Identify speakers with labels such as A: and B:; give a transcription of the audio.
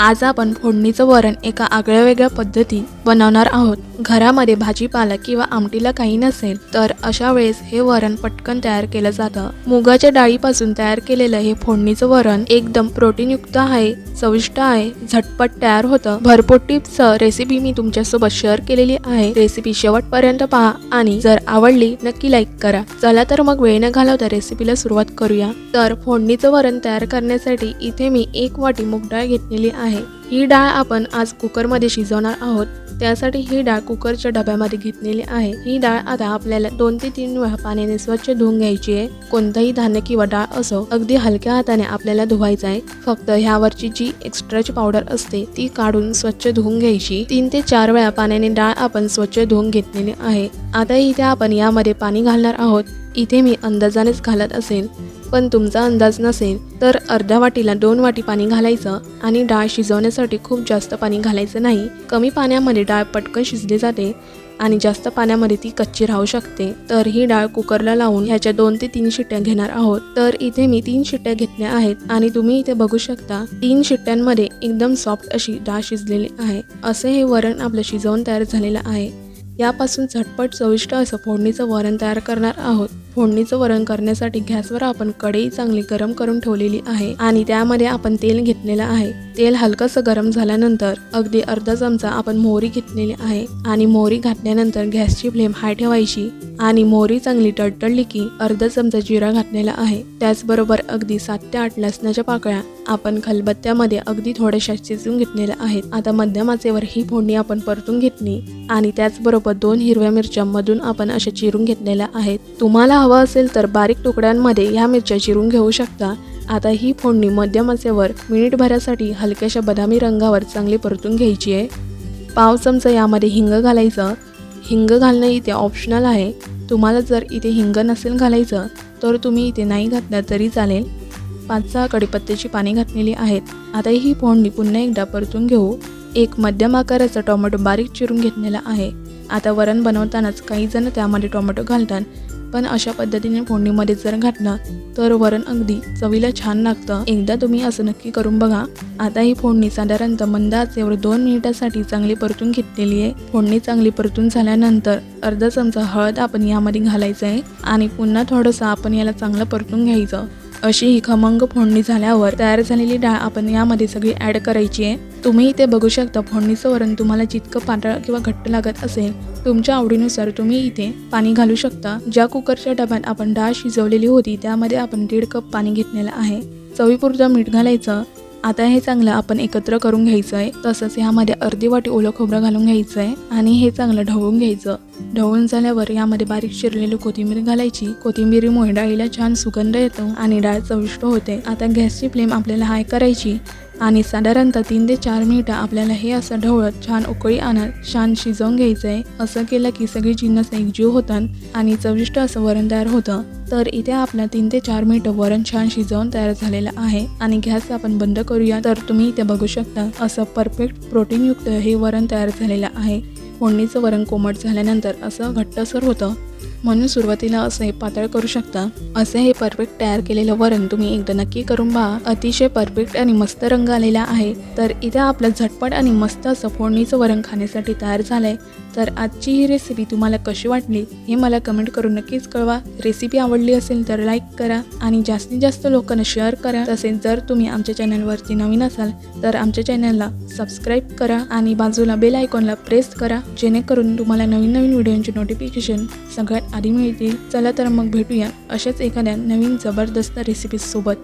A: आज आपण फोडणीचं वरण एका आगळ्या वेगळ्या पद्धती बनवणार आहोत. घरामध्ये भाजीपाला किंवा आमटीला काही नसेल तर अशा वेळेस हे वरण पटकन तयार केलं जातं. मुगाच्या डाळीपासून तयार केलेलं हे फोडणीचं वरण एकदम प्रोटीनयुक्त आहे चविष्ट आहे झटपट तयार होतं. भरपूर टिप्स रेसिपी मी तुमच्यासोबत शेअर केलेली आहे. रेसिपी शेवटपर्यंत पहा आणि जर आवडली नक्की लाईक करा. चला तर मग वेळ न घालवता रेसिपीला सुरुवात करूया. तर फोडणीचं वरण तयार करण्यासाठी इथे मी एक वाटी मूग डाळ घेतलेली आहे. ही डाळ आपण आज कुकरमध्ये शिजवणार आहोत. त्यासाठी ही डाळ कुकरच्या डब्यामध्ये घेतलेली आहे. ही डाळ आता आपल्याला दोन ते तीन वेळा पाण्याने स्वच्छ धुवून घ्यायची आहे. कोणतंही धान्य किंवा डाळ असो अगदी हलक्या हाताने आपल्याला धुवायचं आहे. फक्त ह्यावरची जी एक्स्ट्राची पावडर असते ती काढून स्वच्छ धुवून घ्यायची. तीन ते चार वेळा पाण्याने डाळ आपण स्वच्छ धुवून घेतलेली आहे. आता इथे आपण यामध्ये पाणी घालणार आहोत. इथे मी अंदाजानेच घालत असेल पण तुमचा अंदाज नसेल तर अर्ध्या वाटीला दोन वाटी पाणी घालायचं आणि डाळ शिजवण्यासाठी खूप जास्त पाणी घालायचं नाही. कमी पाण्यामध्ये डाळ पटकन शिजली जाते आणि जास्त पाण्यामध्ये ती कच्ची राहू शकते. तर ही डाळ कुकरला लावून ह्याच्या दोन ते तीन शिट्ट्या घेणार आहोत. तर इथे मी तीन शिट्ट्या घेतल्या आहेत आणि तुम्ही इथे बघू शकता तीन शिट्ट्यांमध्ये एकदम सॉफ्ट अशी डाळ शिजलेली आहे. असे हे वरण आपलं शिजवून तयार झालेलं आहे. यापासून झटपट चविष्ट असं फोडणीचं वरण तयार करणार आहोत. फोडणीचं वरण करण्यासाठी गॅसवर आपण कढई चांगली गरम करून ठेवलेली आहे आणि त्यामध्ये आपण तेल घेतलेलं आहे. तेल हलकंसं गरम झाल्यानंतर अगदी अर्धा चमचा आपण मोहरी घेतलेली आहे आणि मोहरी घातल्यानंतर गॅसची फ्लेम हाय ठेवायची. आणि मोहरी चांगली टळटळली की अर्धा चमचा जिरा घातलेला आहे. त्याचबरोबर अगदी सात ते आठ लसणाच्या पाकळ्या आपण खलबत्त्यामध्ये अगदी थोड्याशा शिजून घेतलेल्या आहेत. आता मध्यम आचेवर ही फोडणी आपण परतून घेतली आणि त्याचबरोबर दोन हिरव्या मिरच्या मधून आपण अशा चिरून घेतलेल्या आहेत. तुम्हाला हवं असेल तर बारीक तुकड्यांमध्ये ह्या मिरच्या चिरून घेऊ शकता. आता ही फोडणी मध्यम आचेवर मिनिटभरासाठी हलक्याशा बदामी रंगावर चांगली परतून घ्यायची आहे. पाव चमचा यामध्ये हिंग घालायचं. हिंग घालणं इथे ऑप्शनल आहे. तुम्हाला जर इथे हिंग नसेल घालायचं तर तुम्ही इथे नाही घातलं तरी चालेल. पाच सहा कडीपत्त्याची पाने घातलेली आहेत. आता ही फोडणी पुन्हा एकदा परतून घेऊ. एक मध्यम आकाराचा टोमॅटो बारीक चिरून घेतलेला आहे. आता वरण बनवतानाच काही जण त्यामध्ये टोमॅटो घालतात. पण अशा पद्धतीने फोडणीमध्ये जर घातलं तर वरण अगदी चवीला छान लागतं. एकदा तुम्ही असं नक्की करून बघा. आता ही फोडणी साधारणतः मंद आचेवर दोन मिनिटासाठी चांगली परतून घेतलेली आहे. फोडणी चांगली परतून झाल्यानंतर अर्धा चमचा हळद आपण यामध्ये घालायचं आहे आणि पुन्हा थोडंसं आपण याला चांगलं परतून घ्यायचं. अशी ही खमंग फोडणी झाल्यावर तयार झालेली डाळ आपण यामध्ये सगळी ॲड करायची आहे. तुम्ही इथे बघू शकता फोडणीचं वरण तुम्हाला जितकं पातळ किंवा घट्ट लागत असेल तुमच्या आवडीनुसार तुम्ही इथे पाणी घालू शकता. ज्या कुकरच्या डब्यात आपण डाळ शिजवलेली होती त्यामध्ये आपण दीड कप पाणी घेतलेलं आहे. चवीपुरतं मीठ घालायचं. आता हे चांगलं आपण एकत्र करून घ्यायचं आहे तसंच ह्यामध्ये अर्धी वाटी ओलं खोबरं घालून घ्यायचं आहे आणि हे चांगलं ढवळून घ्यायचं. ढवळून झाल्यावर यामध्ये बारीक चिरलेली कोथिंबीर घालायची. कोथिंबीरीमुळे डाळीला छान सुगंध येतो आणि डाळ चविष्ट होते. आता गॅसची फ्लेम आपल्याला हाय करायची आणि साधारणतः तीन ते चार मिनिटं आपल्याला हे असं ढवळत छान उकळी आणत छान शिजवून घ्यायचं आहे असं केलं की सगळी जिन्नस एकजीव होतात आणि चविष्ट असं वरण तयार होतं. तर इथे आपलं तीन ते चार मिनिटं वरण छान शिजवून तयार झालेलं आहे आणि गॅस आपण बंद करूया. तर तुम्ही इथे बघू शकता असं परफेक्ट प्रोटीनयुक्त हे वरण तयार झालेलं आहे. फोडणीचं वरण कोमट झाल्यानंतर असं घट्टसर होतं. म्हणून सुरुवातीला असे हे पातळ करू शकता. असे हे परफेक्ट तयार केलेलं वरण तुम्ही एकदा नक्की करून पहा. अतिशय परफेक्ट आणि मस्त रंग आलेला आहे. तर इथे आपलं झटपट आणि मस्त असं फोडणीचं वरण खाण्यासाठी तयार झालंय. तर आजची ही रेसिपी तुम्हाला कशी वाटली हे मला कमेंट करून नक्कीच कळवा. रेसिपी आवडली असेल तर लाईक करा आणि जास्तीत जास्त लोकांना शेअर करा. तसेच जर तुम्ही आमच्या चॅनलवरती नवीन असाल तर आमच्या चॅनलला सबस्क्राईब करा आणि बाजूला बेल आयकॉनला प्रेस करा जेणेकरून तुम्हाला नवीन नवीन व्हिडिओंची नोटिफिकेशन सगळ्यात आधी मिळतील. चला तर मग भेटूया अशाच एखाद्या नवीन जबरदस्त रेसिपीजसोबत